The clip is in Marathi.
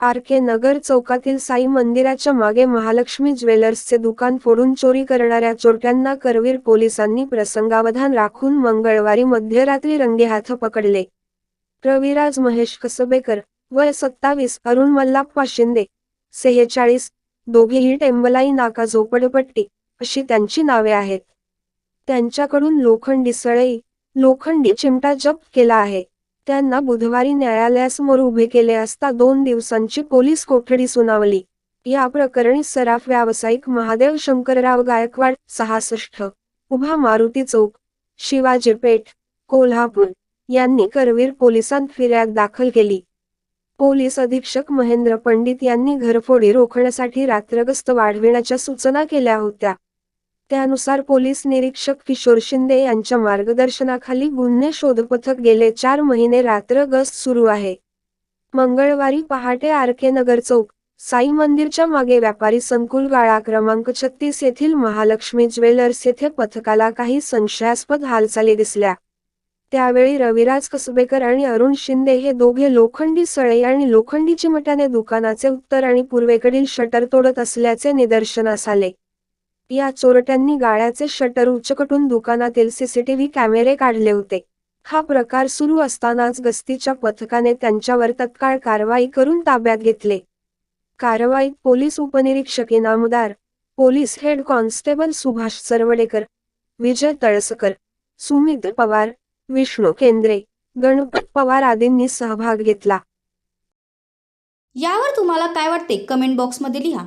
आर के नगर चौकातील साई मंदिराच्या मागे महालक्ष्मी ज्वेलर्सचे दुकान फोडून चोरी करणाऱ्या चोरट्यांना करवीर पोलिसांनी प्रसंगावधान राखून मंगळवारी मध्यरात्री रंगेहाथ पकडले. रविराज महेश कसबेकर वय सत्तावीस अरुण मल्लाप्पा शिंदे सेहेचाळीस दोघेही टेंबलाई नाका झोपडपट्टी अशी त्यांची नावे आहेत. त्यांच्याकडून लोखंडी सळई लोखंडी चिमटा जप्त केला आहे. त्यांना बुधवारी न्यायालयासमोर उभे केले असता दोन दिवसांची पोलीस कोठडी सुनावली. या प्रकरणी सराफ व्यावसायिक महादेव शंकरराव गायकवाड सहासष्ट उभा मारुती चौक शिवाजी पेठ कोल्हापूर यांनी करवीर पोलिसांत फिर्याद दाखल केली. पोलीस अधीक्षक महेंद्र पंडित यांनी घरफोडी रोखण्यासाठी रात्रगस्त वाढविण्याच्या सूचना केल्या होत्या. त्यानुसार पोलीस निरीक्षक किशोर शिंदे यांच्या मार्गदर्शनाखाली गुन्हे शोधपथक गेले चार महिने रात्र गस्त सुरू आहे. मंगळवारी पहाटे आर के नगर चौक साई मंदिरच्या मागे व्यापारी संकुल गाळा क्रमांक छत्तीस येथील महालक्ष्मी ज्वेलर्स येथे पथकाला काही संशयास्पद हालचाली दिसल्या. त्यावेळी रविराज कसबेकर आणि अरुण शिंदे हे दोघे लोखंडी सळे आणि लोखंडी चिमट्याने दुकानाचे उत्तर आणि पूर्वेकडील शटर तोडत असल्याचे निदर्शनास आले. या चोरट्यांनी गाळ्याचे शटर उचकटून दुकानातील सीसीटीव्ही कॅमेरे काढले होते. हा प्रकार सुरू असतानाच गस्तीच्या पथकाने त्यांच्यावर तत्काळ कारवाई करून ताब्यात घेतले. कारवाईत पोलीस उपनिरीक्षक Inamdar police head constable Subhash Sarvadekar Vijay Talaskar Sumit Pawar Vishnu Kendre Ganpat Pawar आदींनी सहभाग घेतला. यावर तुम्हाला काय वाटते? कमेंट बॉक्समध्ये लिहा.